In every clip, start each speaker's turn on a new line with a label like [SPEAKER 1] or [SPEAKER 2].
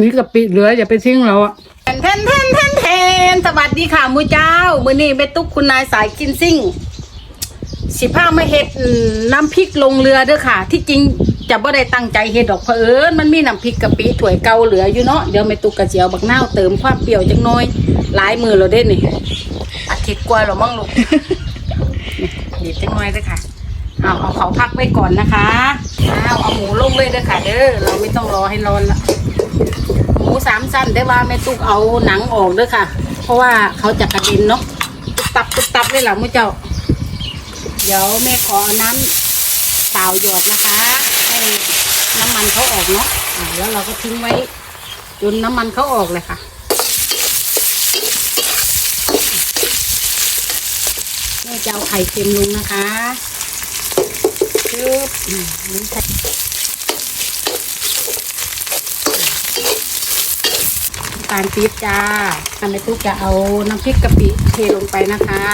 [SPEAKER 1] มีกะปิเหลืออย่าไปทิ้งเราอะ
[SPEAKER 2] แทนแทนแทนแทนแทนสวัสดีค่ะมือเจ้า มือนี้แม่ตุ๊กคุณนายสายกินซิ่ง สิผ้ามาเฮ็ดอืมน้ำพริกลงเรือเด้อค่ะ ที่จริงจะบ่ได้ตั้งใจเฮ็ดดอกเผอิญมันมีน้ำพริกกะปิถ้วยเก่าเหลืออยู่เนาะเดี๋ยวแม่ตุ๊กกระเจียวบักนาวเติมความเปรี้ยวจังน้อยหลายมือเราเด้นี่อาทิตย์กว่าแล้วมั้งลูกนี่เด็ดจังน้อยเด้อค่ะเอาเอาเขาพักไว้ก่อนนะคะเอาเอาหมูลงเลยเด้อค่ะเด้อเราไม่ต้องรอให้ร้อนละหมู สามสั้นได้ว่าแม่ตุ๊กเอาหนังออกด้วยค่ะ เพราะว่าเขาจะกระเด็นเนาะตุ๊บตับตุ๊บตับเลยหล่ะมุ้เจ้า เดี๋ยวแม่ขอเอาน้ำเปล่าหยดนะคะ ให้น้ำมันเขาออกเนาะอ่าแล้วเราก็ทิ้งไว้จนน้ำมันเขาออกเลยค่ะ แม่จะเอาไข่เค็มลงนะคะปึ๊บอืมนี่ใส่ น้ำตาลปี๊บจ้าทำให้ตุ๊กจะเอาน้ำพริกกะปิเทลงไปนะคะ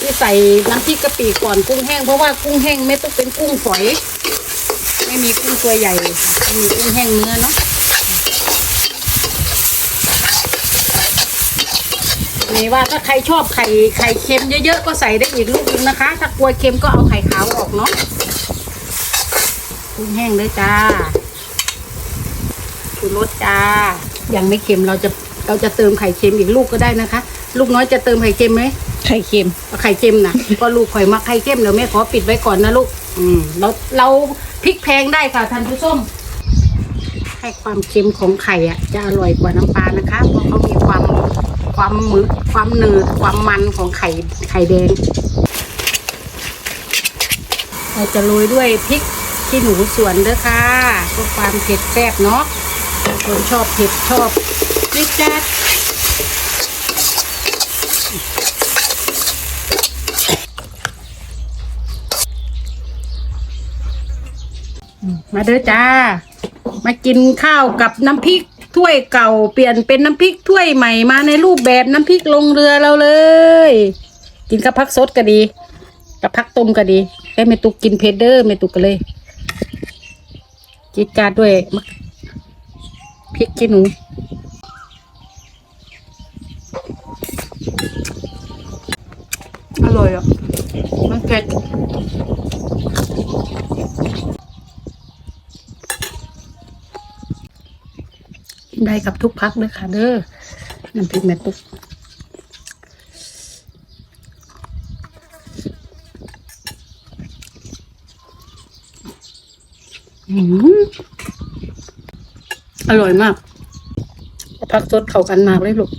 [SPEAKER 2] ที่ใส่น้ำพริกกะปิก่อนกุ้งแห้งเพราะว่ากุ้งแห้งไม่ต้องเป็นกุ้งฝอย ไม่มีกุ้งตัวใหญ่ไม่มีกุ้งแห้งเนื้อเนาะนี่ว่าถ้าใครชอบไข่ไข่เค็มเยอะๆก็ใส่ได้อีกลูกนึงนะคะ ถ้ากลัวเค็มก็เอาไข่ขาวออกเนาะกุ้งแห้งเลยจ้า ชูรสจ้า ยังไม่เค็มเราจะเราจะเติมไข่เค็มอีกลูกก็ได้นะคะ ลูกน้อยจะเติมไข่เค็มไหม
[SPEAKER 1] ไข่เค็ม
[SPEAKER 2] เอาไข่เค็มนะ ก็ลูกข่อยมักไข่เค็มเดี๋ยวแม่ขอปิดไว้ก่อนนะลูก อืมเราเราพริกแพงได้ค่ะท่านผู้ชมให้ความเค็มของไข่อะจะอร่อยกว่าน้ำปลานะคะ เพราะเขามีความความมึกความหนืดความมันของไข่ไข่แดง เราจะโรยด้วยพริกขี้หนูสวนเด้อค่ะเพื่อความเผ็ดแซ่บเนาะ คนชอบเผ็ดชอบริกจัดมาเด้อจ้า มากินข้าวกับน้ำพริกถ้วยเก่าเปลี่ยนเป็นน้ำพริกถ้วยใหม่มาในรูปแบบน้ำพริกลงเรือเราเลย กินกับพักสดก็ดี กับพักต้มก็ดีแต่เมตุกกินเพเดอร์เมตุกก็เลยจิดจาดด้วยมะ พริกขี้หนูอร่อยอะ มันเผ็ดกินได้กับทุกพักเลยค่ะ เด้อน้ำพริกแม่ตุ๊กอืม อร่อยมากผักสดเข้ากันมากเลยลูก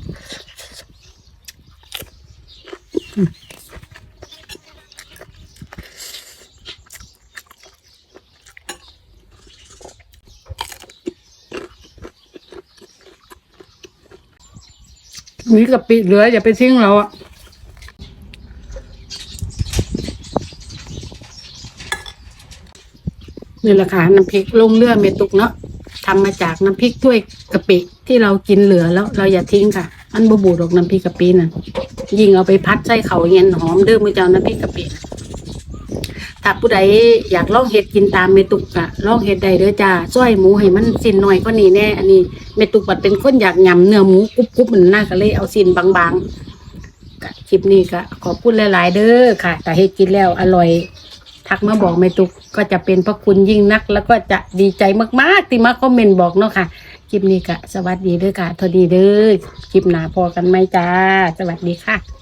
[SPEAKER 2] อืมมีกะปิเหลืออย่าไปทิ้งเราอะนี่แหละค่ะน้ำพริกลงเรือเมตุกเนาะ ทำมาจากน้ำพริกถ้วยกะปิที่เรากินเหลือแล้วเราอย่าทิ้งค่ะอันบบูดอกน้ำพริกกะปิน่ะยิ่งเอาไปพัดใส่เขาเย็นหอมเด้อมือเจ้าน้ำพริกกะปินะถ้าผู้ใดอยากลองเห็ดกินตามเมตุกอะลองเห็ดใดเด้อจ้าซ้อยหมูให้มันสิ้นหน่อยก็นี่แน่อันนี้เมตุกบัดเป็นคนอยากยำเนื้อหมูกรุบกรุบมันน่าก็เลยเอาสิ้นบางๆคลิปนี้ก็ขอบคุณหลาย ๆ เด้อค่ะแต่เห็ดกินแล้วอร่อย ทักมาบอกแม่ตุก ก็จะเป็นพระคุณยิ่งนัก แล้วก็จะดีใจมากๆที่มาคอมเมนต์บอกเนาะค่ะคลิปนี้ก็สวัสดีเด้อค่ะทอดีเด้อคลิปหนาพอกันไหมจ้า สวัสดีค่ะ